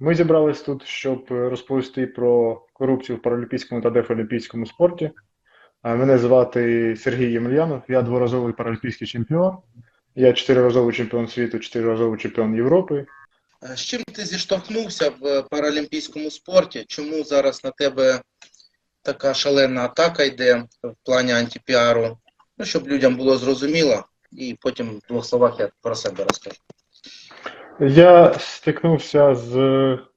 Ми зібрались тут, щоб розповісти про корупцію в паралімпійському та дефолімпійському спорті. Мене звати Сергій Ємельянов, я дворазовий паралімпійський чемпіон. Я чотириразовий чемпіон світу, чотириразовий чемпіон Європи. Е, З чим ти зіштовхнувся в паралімпійському спорті? Чому зараз на тебе така шалена атака йде в плані антипіару? Ну, щоб людям було зрозуміло, і потім в двох словах я про себе розкажу. Я стикнувся з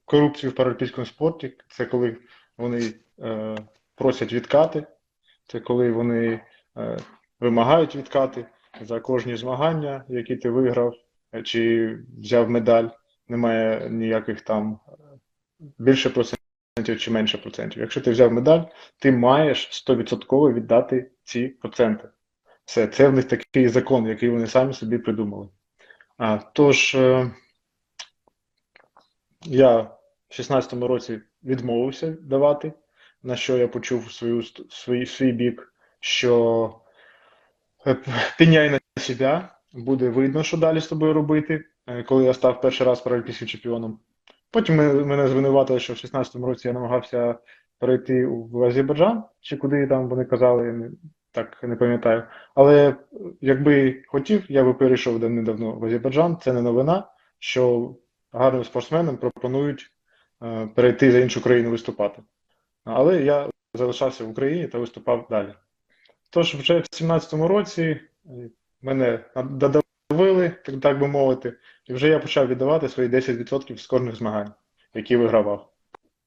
корупцією в паралімпійському спорті. Це коли вони е, просять відкати, це коли вони е, вимагають відкати за кожні змагання, які ти виграв е, чи взяв медаль. Немає ніяких там е, більше процентів чи менше процентів. Якщо ти взяв медаль, ти маєш 100% віддати ці проценти. Все, це в них такий закон, який вони самі собі придумали. А, тож, е, я в 16-му році відмовився давати, на що я почув свою, свій, свій бік, що е, пеняй на себе, буде видно, що далі з тобою робити, е, коли я став перший раз паралімпійським чемпіоном. Потім мене, звинуватили, що в 16-му році я намагався перейти в Азербайджан, чи куди там вони казали, я не- так не пам'ятаю. Але е, якби хотів, я би перейшов давним-давно в Азербайджан. Це не новина, що гарним спортсменам пропонують е, перейти за іншу країну виступати. Але я залишався в Україні та виступав далі. Тож вже в 17-му році е, мене додавили, так би мовити, і вже я почав віддавати свої 10% з кожних змагань, які вигравав.